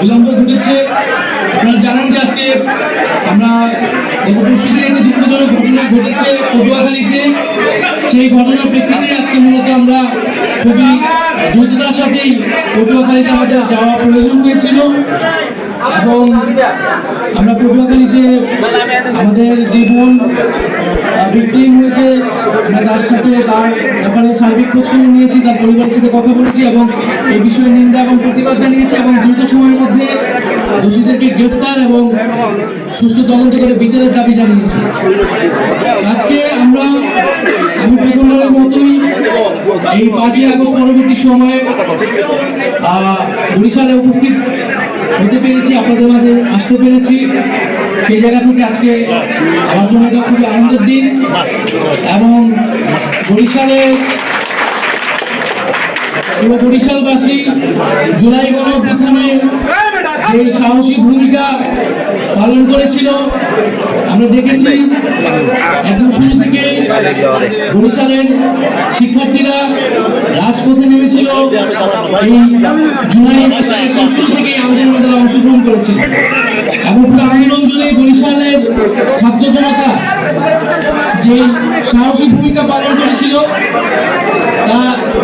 বিলম্ব ঘটেছে। আপনারা জানেন যে আজকে আমরা গত একটি দুঃখজনক ঘটনা ঘটেছে পটুয়াখালীতে। সেই ঘটনার প্রেক্ষিতে আজকে মূলত আমরা খুবই দ্রুততার সাথেই পটুয়াখালীতে আমাদের যাওয়া প্রয়োজন হয়েছিল এবং আমরা পটুয়াখালীতে আমাদের যে বোন ভিকটিম হয়েছে। তার সাথে তার ব্যাপারে সার্বিক খোঁজখবর নিয়েছি, তার পরিবারের সাথে কথা বলেছি এবং এই বিষয়ে নিন্দা এবং প্রতিবাদ জানিয়েছি এবং দ্রুত সময়ের মধ্যে দোষীদেরকে গ্রেফতার এবং সুস্থ তদন্ত করে বিচারের দাবি জানিয়েছি। আজকে আমরা আমি এই পাঁচই আগস্ট পরবর্তী সময়ে বরিশালে উপস্থিত হতে পেরেছি, আপনাদের মাঝে আসতে পেরেছি। সেই জায়গা থেকে আজকে আমার জন্য এটা খুবই আনন্দের দিন। এবং বরিশালে, পুরো বরিশালবাসী জুলাই গণঅভ্যুত্থানে যে সাহসী ভূমিকা পালন করেছিল। আমরা দেখেছি একদম শুরু থেকে বরিশালের শিক্ষার্থীরা রাজপথে নেমেছিল। এই জুলাই মাসের শুরু থেকেই আন্দোলনে তারা অংশগ্রহণ করেছিল। এবং পুরো আন্দোলন জুড়ে বরিশালের ছাত্র জনতা যে সাহসী ভূমিকা পালন করেছিল। তা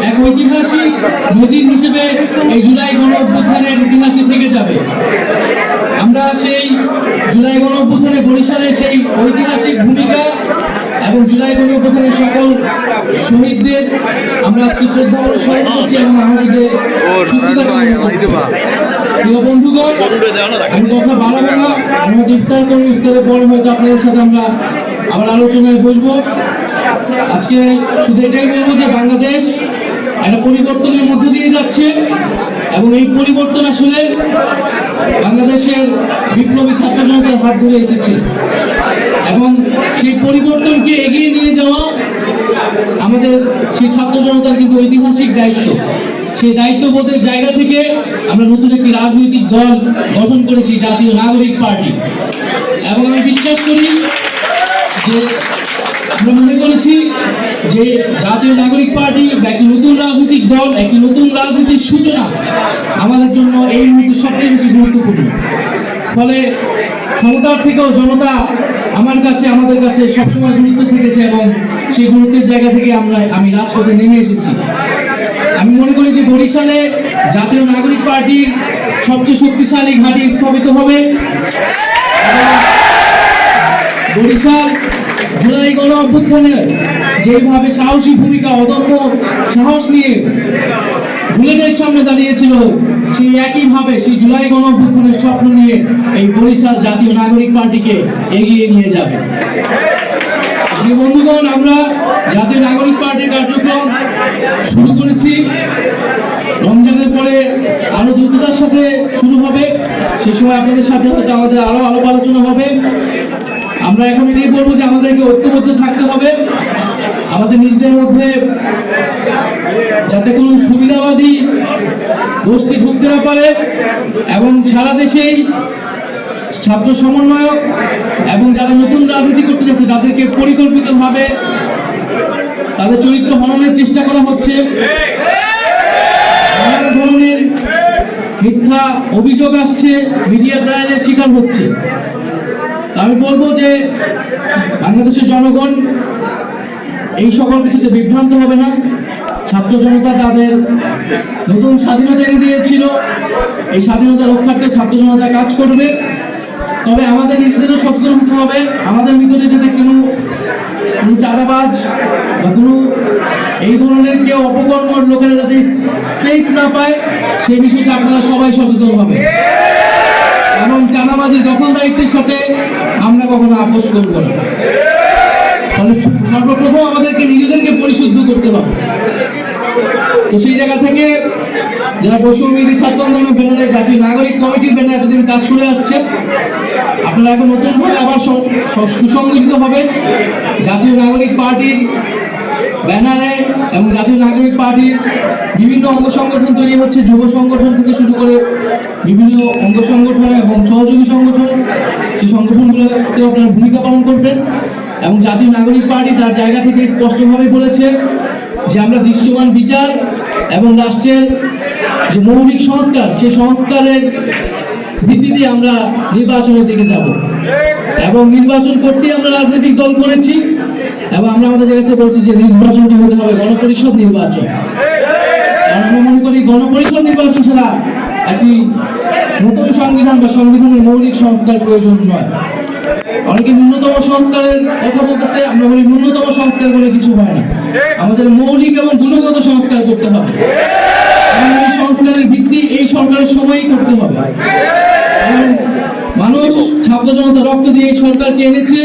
এক ঐতিহাসিক নজির হিসেবে এই জুলাই গণ অভ্যুত্থানের ইতিহাসে থেকে যাবে। আমরা সেই জুলাই গণ অভ্যুত্থানে বরিশালের সেই ঐতিহাসিক ভূমিকা এবং জুলাই গণ অভ্যুত্থানের সকল শহীদদের আমরা আজকে শ্রদ্ধা করে স্মরণ করছি এবং আমাদের প্রিয় বন্ধুগণ, আমি কথা বাড়াবো না। আমরা ইফতার করব ইফতারের পরে হয়তো আপনাদের সাথে আমরা আবার আলোচনায় বসবো। আজকে শুধু এটাই বলব যে বাংলাদেশ একটা পরিবর্তনের মধ্য দিয়ে যাচ্ছে এবং এই পরিবর্তন আসলে বাংলাদেশের বিপ্লবী ছাত্র জনতার হাত ধরে এসেছে। এবং সেই পরিবর্তনকে এগিয়ে নিয়ে যাওয়া আমাদের সেই ছাত্র জনতার কিন্তু ঐতিহাসিক দায়িত্ব। সেই দায়িত্ববোধের জায়গা থেকে আমরা নতুন একটি রাজনৈতিক দল গঠন করেছি, জাতীয় নাগরিক পার্টি। এবং আমি বিশ্বাস করি যে আমরা মনে করেছি, যে জাতীয় নাগরিক পার্টি একটি নতুন রাজনৈতিক দল, একটি নতুন রাজনৈতিক সূচনা আমাদের জন্য এই মুহূর্তে সবচেয়ে বেশি গুরুত্বপূর্ণ। ফলে ক্ষমতার থেকেও জনতা আমার কাছে, আমাদের কাছে সবসময় গুরুত্ব থেকেছে এবং সেই গুরুত্বের জায়গা থেকে আমরা, আমি রাজপথে নেমে এসেছি। আমি মনে করি যে বরিশালে জাতীয় নাগরিক পার্টির সবচেয়ে শক্তিশালী ঘাঁটি স্থাপিত হবে। বরিশাল জুলাই গণ অভ্যুত্থানে যেভাবে সাহসী ভূমিকা, অদম্য সাহস নিয়ে বুলেটের সামনে দাঁড়িয়েছিল, সেই একইভাবে সেই জুলাই গণ অভ্যুত্থানের স্বপ্ন নিয়ে এই বরিশাল জাতীয় নাগরিক পার্টিকে এগিয়ে নিয়ে যাবে। বন্ধুগণ, আমরা জাতীয় নাগরিক পার্টির কার্যক্রম শুরু করেছি। রমজানের পরে আরও দ্রুততার সাথে শুরু হবে। সে সময় আপনাদের সাথে হয়তো আমাদের আরও আলাপ আলোচনা হবে। আমরা এখন এটাই বলব যে আমাদেরকে ঐক্যবদ্ধ থাকতে হবে। আমাদের নিজেদের মধ্যে যাতে কোনো সুবিধাবাদী গোষ্ঠী ঢুকতে না পারে এবং সারা দেশেই ছাত্র সমন্বয়ক এবং যারা নতুন রাজনীতি করতে যাচ্ছে, তাদেরকে পরিকল্পিতভাবে তাদের চরিত্র হননের চেষ্টা করা হচ্ছে। নানা ধরনের মিথ্যা অভিযোগ আসছে, মিডিয়া ট্রায়ালের শিকার হচ্ছে। আমি বলব যে বাংলাদেশের জনগণ এই সকল কিছুতে বিভ্রান্ত হবে না। ছাত্র জনতা তাদের নতুন স্বাধীনতা এনে দিয়েছিল। এই স্বাধীনতা রক্ষার্থে ছাত্র জনতা কাজ করবে। তবে আমাদের নিজেদেরও সচেতন হতে হবে। আমাদের ভিতরে যাতে কোনো কোনো চাঁদাবাজ বা কোনো এই ধরনের কেউ অপকর্মর লোকেরা যাতে স্পেস না পায়, সেই বিষয়টা আপনারা সবাই সচেতন হবে এবং চাঁদাবাজির দখল দায়িত্বের সাথে কখনো আপোষ করব না। তাহলে সর্বপ্রথম আমাদেরকে নিজেদেরকে পরিশুদ্ধ করতে হবে। তো সেই জায়গা থেকে যারা পশ্চিমবঙ্গের ছাত্র আন্দোলনের ব্যানারে জাতীয় নাগরিক কমিটির ব্যানারে এতদিন কাজ করে আসছে। আপনারা এখন নতুন করে আবার সুসংগঠিত হবেন। জাতীয় নাগরিক পার্টির ব্যানারে এবং জাতীয় নাগরিক পার্টির বিভিন্ন অঙ্গ সংগঠন তৈরি হচ্ছে, যুব সংগঠন থেকে শুরু করে বিভিন্ন অঙ্গ সংগঠন এবং সহযোগী সংগঠন। সেই সংগঠনগুলোতে আপনারা ভূমিকা পালন করবেন এবং জাতীয় নাগরিক পার্টি তার জায়গা থেকে স্পষ্টভাবে বলেছে যে আমরা দৃশ্যমান বিচার এবং রাষ্ট্রের যে মৌলিক সংস্কার, সেই সংস্কারের ভিত্তিতে আমরা নির্বাচনের দিকে যাব। এবং নির্বাচন করতেই আমরা রাজনৈতিক দল করেছি। এবং আমরা আমাদের জায়গা থেকে বলছি যে নির্বাচনটি হতে হবে গণপরিষদ নির্বাচন। আমরা মনে করি গণপরিষদ নির্বাচন ছাড়া একটি নতুন সংবিধান বা সংবিধানের মৌলিক সংস্কার প্রয়োজন নয়। অনেকে ন্যূনতম সংস্কারের কথা বলতেছে, আমরা বলি ন্যূনতম সংস্কার বলে কিছু হয় না। আমাদের মৌলিক এবং গুণগত সংস্কার করতে হবে। সংস্কারের ভিত্তি এই সরকারের সময়ই করতে হবে। মানুষ ছাত্র জনতা রক্ত দিয়ে এই সরকারকে এনেছে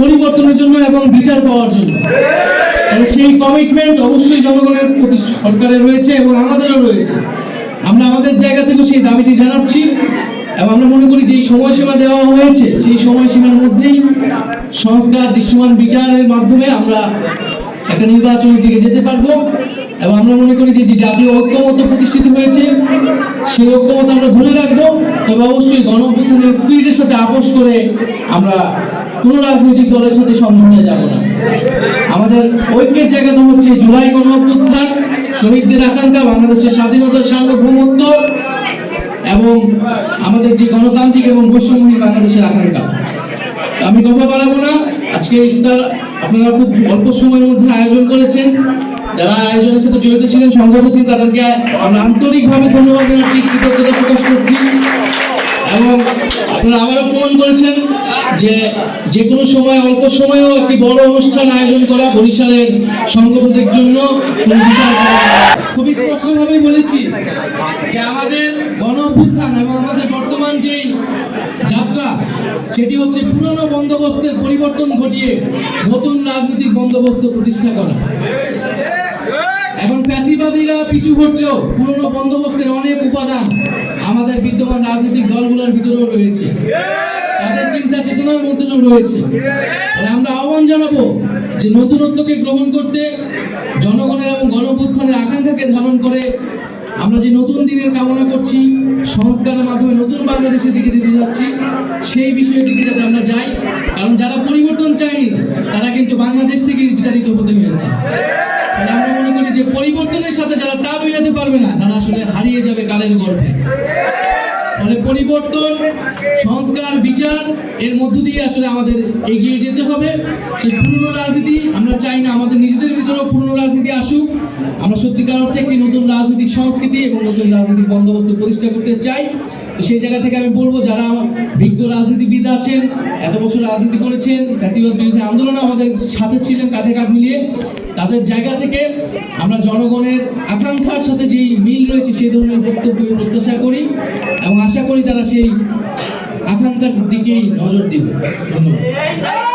পরিবর্তনের জন্য এবং বিচার পাওয়ার জন্য। সেই কমিটমেন্ট অবশ্যই জনগণের প্রতি সরকারের রয়েছে এবং আমাদেরও রয়েছে। আমরা আমাদের জায়গা থেকে সেই দাবিটি জানাচ্ছি এবং আমরা মনে করি যে সময়সীমা দেওয়া হয়েছে, সেই সময়সীমার মধ্যেই সংস্কার, দৃশ্যমান বিচারের মাধ্যমে আমরা একটা নির্বাচনের দিকে যেতে পারব। এবং আমরা মনে করি যে জাতীয় ঐক্যমত প্রতিষ্ঠিত হয়েছে, সেই ঐক্যমত আমরা ধরে রাখব। তবে অবশ্যই গণ অভ্যুত্থানের স্পিরিটের সাথে আপোষ করে আমরা কোনো রাজনৈতিক দলের সাথে সমঝোতায় যাব না। আমাদের ঐক্যের জায়গাটা হচ্ছে জুলাই গণ শহীদদের আকাঙ্ক্ষা, বাংলাদেশের স্বাধীনতার সার্বভৌমত্ব এবং আমাদের যে গণতান্ত্রিক এবং বৈষম্যহীন বাংলাদেশের আকাঙ্ক্ষা। আমি কথা বাড়াবো না। আজকে এই ইফতার আপনারা খুব অল্প সময়ের মধ্যে আয়োজন করেছেন যারা আয়োজনের সাথে জড়িত ছিলেন, সংগত ছিলেন, তাদেরকে আমরা আন্তরিকভাবে ধন্যবাদ জানাচ্ছি, কৃতজ্ঞতা প্রকাশ করছি এবং আপনারা আবারও প্রমাণ করেছেন যে যে কোনো সময়, অল্প সময়েও একটি বড় অনুষ্ঠান আয়োজন করা বরিশালের সংগঠকদের জন্য। খুবই স্পষ্টভাবেই বলেছি যে আমাদের গণ অভ্যুত্থান এবং আমাদের বর্তমান যেই যাত্রা সেটি হচ্ছে পুরনো বন্দোবস্তের পরিবর্তন ঘটিয়ে নতুন রাজনৈতিক বন্দোবস্ত প্রতিষ্ঠা করা। এখন ফ্যাসিবাদীরা পিছু হটলেও পুরনো বন্দোবস্তের অনেক উপাদান আমাদের বিদ্যমান রাজনৈতিক দলগুলোর ভিতরেও রয়েছে। তাদের চিন্তা চেতনার মধ্যেও রয়েছে। আমরা আহ্বান জানাব যে নতুনত্বকে গ্রহণ করতে জনগণের এবং গণঅভ্যুত্থানের আকাঙ্ক্ষাকে ধারণ করে আমরা যে নতুন দিনের কামনা করছি, সংস্কারের মাধ্যমে নতুন বাংলাদেশের দিকে দিতে যাচ্ছি, সেই বিষয়ের দিকে যাতে আমরা যাই, কারণ যারা পরিবর্তন চায়নি, তারা কিন্তু বাংলাদেশ থেকে বিতাড়িত হতে হয়েছে। আমরা মনে করি যে পরিবর্তনের সাথে যারা তা মিলাতে পারবে না, তারা আসলে হারিয়ে যাবে কালের গর্ভে। পরিবর্তন, সংস্কার, বিচার, এর মধ্য দিয়ে আসলে আমাদের এগিয়ে যেতে হবে। সেই পুরনো রাজনীতি, আমরা চাই না আমাদের নিজেদের ভিতরেও পুরনো রাজনীতি আসুক। আমরা সত্যিকার অর্থে একটি নতুন রাজনৈতিক সংস্কৃতি এবং নতুন রাজনৈতিক বন্দোবস্ত প্রতিষ্ঠা করতে চাই। সেই জায়গা থেকে আমি বলব, যারা বিজ্ঞ রাজনীতিবিদ আছেন, এত বছর রাজনীতি করেছেন, ফ্যাসিবাদ বিরোধী আন্দোলনে আমাদের সাথে ছিলেন কাঁধে কাঁধ মিলিয়ে, তাদের জায়গা থেকে আমরা জনগণের আকাঙ্ক্ষার সাথে যেই মিল রয়েছে, সেই ধরনের বক্তব্য প্রত্যাশা করি এবং আশা করি তারা সেই আকাঙ্ক্ষার দিকেই নজর দিবে। ধন্যবাদ।